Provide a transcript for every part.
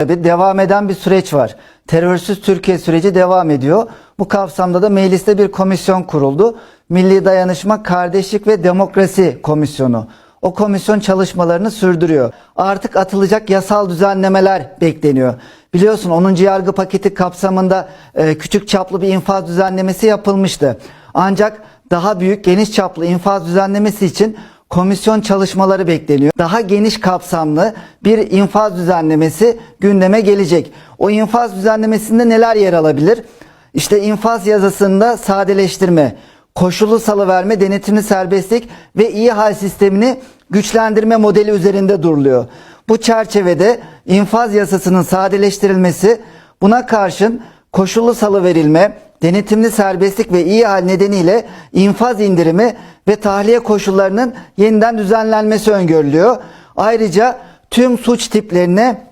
Tabii devam eden bir süreç var. Terörsüz Türkiye süreci devam ediyor. Bu kapsamda da mecliste bir komisyon kuruldu. Milli Dayanışma, Kardeşlik ve Demokrasi Komisyonu. O komisyon çalışmalarını sürdürüyor. Artık atılacak yasal düzenlemeler bekleniyor. Biliyorsun 10. yargı paketi kapsamında e, küçük çaplı bir infaz düzenlemesi yapılmıştı. Ancak daha büyük geniş çaplı infaz düzenlemesi için komisyon çalışmaları bekleniyor. Daha geniş kapsamlı bir infaz düzenlemesi gündeme gelecek. O infaz düzenlemesinde neler yer alabilir? İşte infaz yazısında sadeleştirme, koşullu salıverme, denetimli serbestlik ve iyi hal sistemini güçlendirme modeli üzerinde duruluyor. Bu çerçevede infaz yasasının sadeleştirilmesi buna karşın koşullu salı verilme, denetimli serbestlik ve iyi hal nedeniyle infaz indirimi ve tahliye koşullarının yeniden düzenlenmesi öngörülüyor. Ayrıca tüm suç tiplerine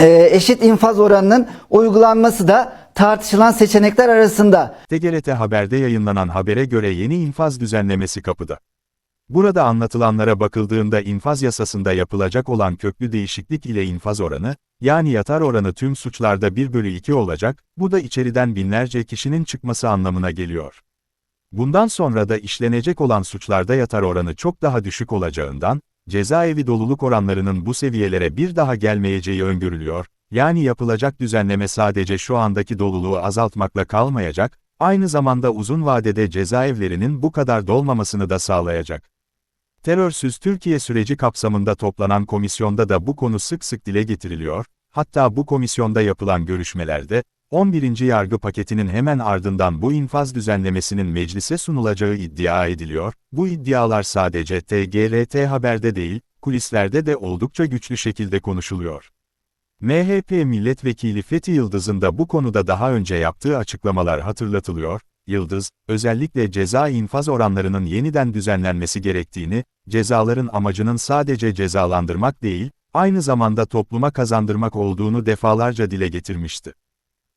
e, eşit infaz oranının uygulanması da tartışılan seçenekler arasında. TGRT Haber'de yayınlanan habere göre yeni infaz düzenlemesi kapıda. Burada anlatılanlara bakıldığında infaz yasasında yapılacak olan köklü değişiklik ile infaz oranı, yani yatar oranı tüm suçlarda 1 bölü 2 olacak, bu da içeriden binlerce kişinin çıkması anlamına geliyor. Bundan sonra da işlenecek olan suçlarda yatar oranı çok daha düşük olacağından, cezaevi doluluk oranlarının bu seviyelere bir daha gelmeyeceği öngörülüyor, yani yapılacak düzenleme sadece şu andaki doluluğu azaltmakla kalmayacak, aynı zamanda uzun vadede cezaevlerinin bu kadar dolmamasını da sağlayacak. Terörsüz Türkiye süreci kapsamında toplanan komisyonda da bu konu sık sık dile getiriliyor, hatta bu komisyonda yapılan görüşmelerde, 11. yargı paketinin hemen ardından bu infaz düzenlemesinin meclise sunulacağı iddia ediliyor, bu iddialar sadece TGRT Haber'de değil, kulislerde de oldukça güçlü şekilde konuşuluyor. MHP milletvekili Fethi Yıldız'ın da bu konuda daha önce yaptığı açıklamalar hatırlatılıyor, Yıldız, özellikle ceza infaz oranlarının yeniden düzenlenmesi gerektiğini, cezaların amacının sadece cezalandırmak değil, aynı zamanda topluma kazandırmak olduğunu defalarca dile getirmişti.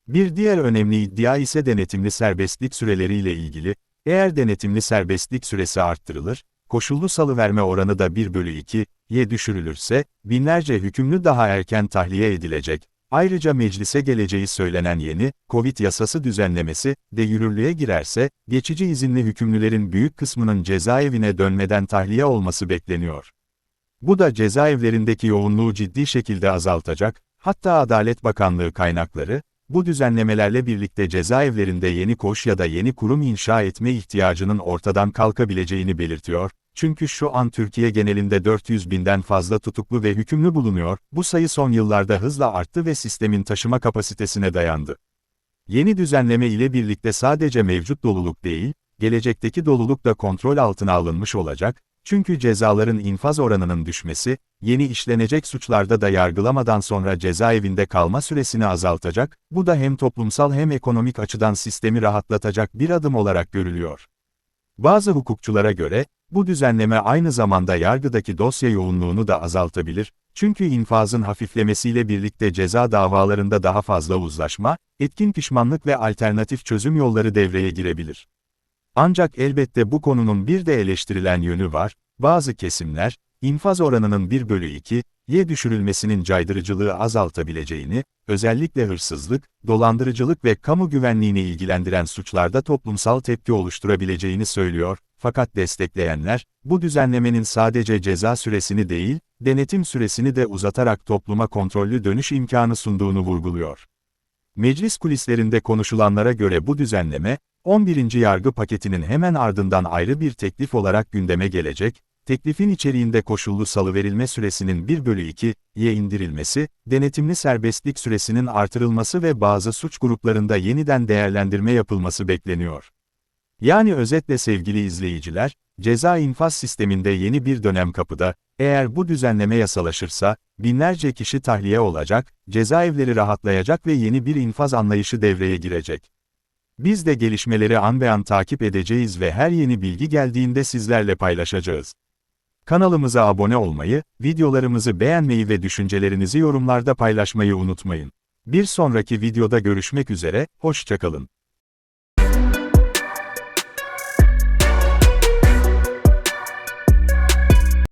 Bir diğer önemli iddia ise denetimli serbestlik süreleriyle ilgili, eğer denetimli serbestlik süresi arttırılır, koşullu salıverme oranı da 1 bölü 2'ye düşürülürse, binlerce hükümlü daha erken tahliye edilecek. Ayrıca meclise geleceği söylenen yeni, Covid yasası düzenlemesi de yürürlüğe girerse, geçici izinli hükümlülerin büyük kısmının cezaevine dönmeden tahliye olması bekleniyor. Bu da cezaevlerindeki yoğunluğu ciddi şekilde azaltacak, hatta Adalet Bakanlığı kaynakları, bu düzenlemelerle birlikte cezaevlerinde yeni koş ya da yeni kurum inşa etme ihtiyacının ortadan kalkabileceğini belirtiyor, çünkü şu an Türkiye genelinde 400 binden fazla tutuklu ve hükümlü bulunuyor, bu sayı son yıllarda hızla arttı ve sistemin taşıma kapasitesine dayandı. Yeni düzenleme ile birlikte sadece mevcut doluluk değil, gelecekteki doluluk da kontrol altına alınmış olacak, çünkü cezaların infaz oranının düşmesi, yeni işlenecek suçlarda da yargılamadan sonra cezaevinde kalma süresini azaltacak, bu da hem toplumsal hem ekonomik açıdan sistemi rahatlatacak bir adım olarak görülüyor. Bazı hukukçulara göre, bu düzenleme aynı zamanda yargıdaki dosya yoğunluğunu da azaltabilir, çünkü infazın hafiflemesiyle birlikte ceza davalarında daha fazla uzlaşma, etkin pişmanlık ve alternatif çözüm yolları devreye girebilir. Ancak elbette bu konunun bir de eleştirilen yönü var, bazı kesimler, infaz oranının 1 bölü 2'ye düşürülmesinin caydırıcılığı azaltabileceğini, özellikle hırsızlık, dolandırıcılık ve kamu güvenliğini ilgilendiren suçlarda toplumsal tepki oluşturabileceğini söylüyor, fakat destekleyenler, bu düzenlemenin sadece ceza süresini değil, denetim süresini de uzatarak topluma kontrollü dönüş imkanı sunduğunu vurguluyor. Meclis kulislerinde konuşulanlara göre bu düzenleme, 11. yargı paketinin hemen ardından ayrı bir teklif olarak gündeme gelecek, teklifin içeriğinde koşullu salıverilme süresinin 1 bölü 2'ye indirilmesi, denetimli serbestlik süresinin artırılması ve bazı suç gruplarında yeniden değerlendirme yapılması bekleniyor. Yani özetle sevgili izleyiciler, ceza infaz sisteminde yeni bir dönem kapıda, eğer bu düzenleme yasalaşırsa, binlerce kişi tahliye olacak, cezaevleri rahatlayacak ve yeni bir infaz anlayışı devreye girecek. Biz de gelişmeleri an be an takip edeceğiz ve her yeni bilgi geldiğinde sizlerle paylaşacağız. Kanalımıza abone olmayı, videolarımızı beğenmeyi ve düşüncelerinizi yorumlarda paylaşmayı unutmayın. Bir sonraki videoda görüşmek üzere, hoşçakalın.